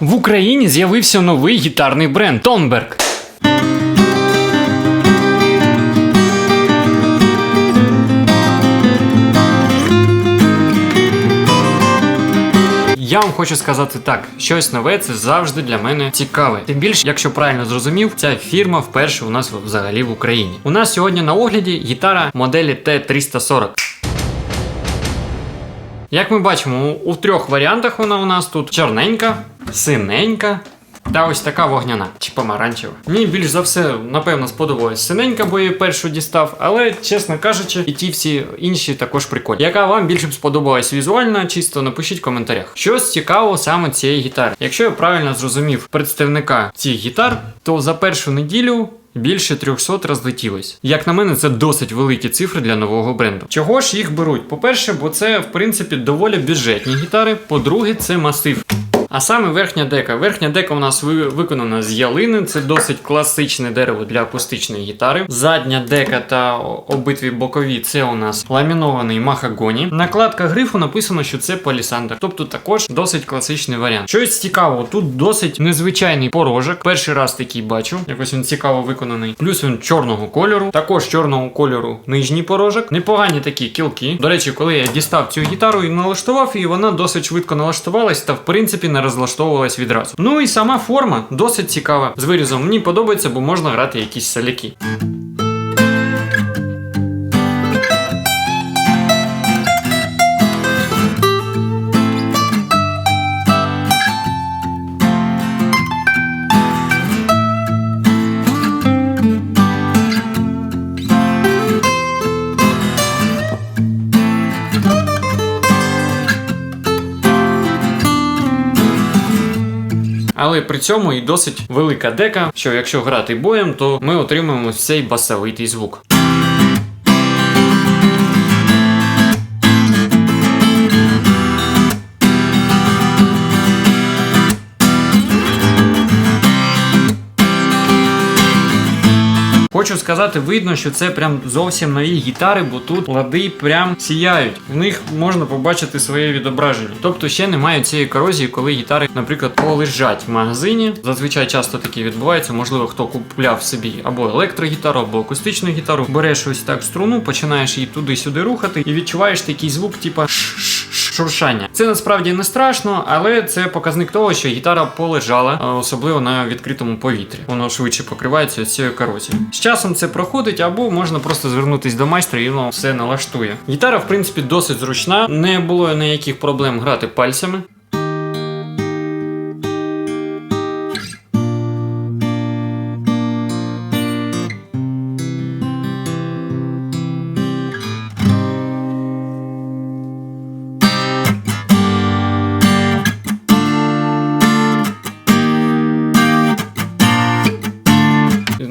В Україні з'явився новий гітарний бренд Тонберг. Я вам хочу сказати так: щось нове це завжди для мене цікаве. Тим більше, якщо правильно зрозумів, ця фірма вперше у нас взагалі в Україні. У нас сьогодні на огляді гітара моделі T340. Як ми бачимо, у трьох варіантах вона у нас тут чорненька, синенька. Та ось така вогняна чи помаранчева. Мені більш за все, напевно, сподобалась синенька, бо я її першу дістав, але, чесно кажучи, і ті всі інші також прикольні. Яка вам більше б сподобалась візуально, чисто напишіть в коментарях. Щось цікаво саме цієї гітари. Якщо я правильно зрозумів представника цих гітар, то за першу неділю. Більше 300 розлетілось. Як на мене, це досить великі цифри для нового бренду. Чого ж їх беруть? По-перше, бо це в принципі доволі бюджетні гітари. По-друге, це масив. А саме верхня дека. Верхня дека у нас ви- виконана з ялини, це досить класичне дерево для акустичної гітари. Задня дека та обидві бокові це у нас ламінований махагоні. Накладка грифу написано, що це палісандр, тобто також досить класичний варіант. Щось цікаво, тут досить незвичайний порожок. Перший раз такий бачу. Якось він цікаво виконаний. Плюс він чорного кольору, також чорного кольору нижній порожок. Непогані такі кілки. До речі, коли я дістав цю гітару і налаштував її, вона досить швидко налаштувалась та в принципі розлаштовувалась відразу. Ну і сама форма досить цікава. З вирізом мені подобається, бо можна грати якісь соляки. Але при цьому і досить велика дека, що якщо грати боєм, то ми отримуємо цей басовитий звук. Хочу сказати, видно, що це прям зовсім нові гітари, бо тут лади прям сіяють. В них можна побачити своє відображення. Тобто ще немає цієї корозії, коли гітари, наприклад, полежать в магазині. Зазвичай часто таке відбувається. Можливо, хто купляв собі або електрогітару, або акустичну гітару. Береш ось так струну, починаєш її туди-сюди рухати, і відчуваєш такий звук, типа шуршання. Це насправді не страшно, але це показник того, що гітара полежала, особливо на відкритому повітрі. Воно швидше покривається цією корозією. З часом це проходить, або можна просто звернутися до майстра і воно все налаштує. Гітара, в принципі, досить зручна, не було ніяких проблем грати пальцями.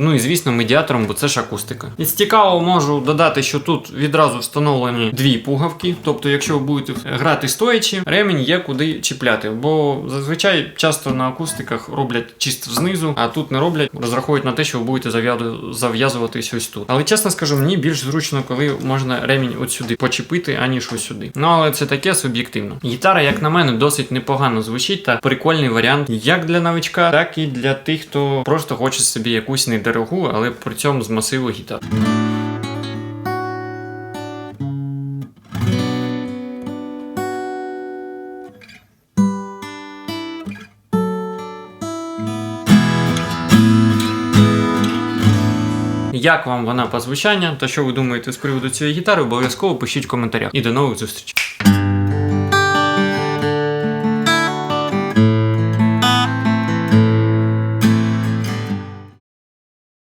Ну і звісно, медіатором, бо це ж акустика. Із цікавого можу додати, що тут відразу встановлені дві пугавки. Тобто, якщо ви будете грати стоячи, ремінь є куди чіпляти. Бо зазвичай часто на акустиках роблять чисто знизу, а тут не роблять, розраховують на те, що ви будете зав'язуватись ось тут. Але чесно скажу, мені більш зручно, коли можна ремінь от сюди почепити, аніж ось сюди. Ну але це таке суб'єктивно. Гітара, як на мене, досить непогано звучить та прикольний варіант як для новичка, так і для тих, хто просто хоче собі якусь недорогу, але при цьому з масиву гітар. Як вам вона по звучанню, та що ви думаєте з приводу цієї гітари, обов'язково пишіть в коментарях. І до нових зустрічей.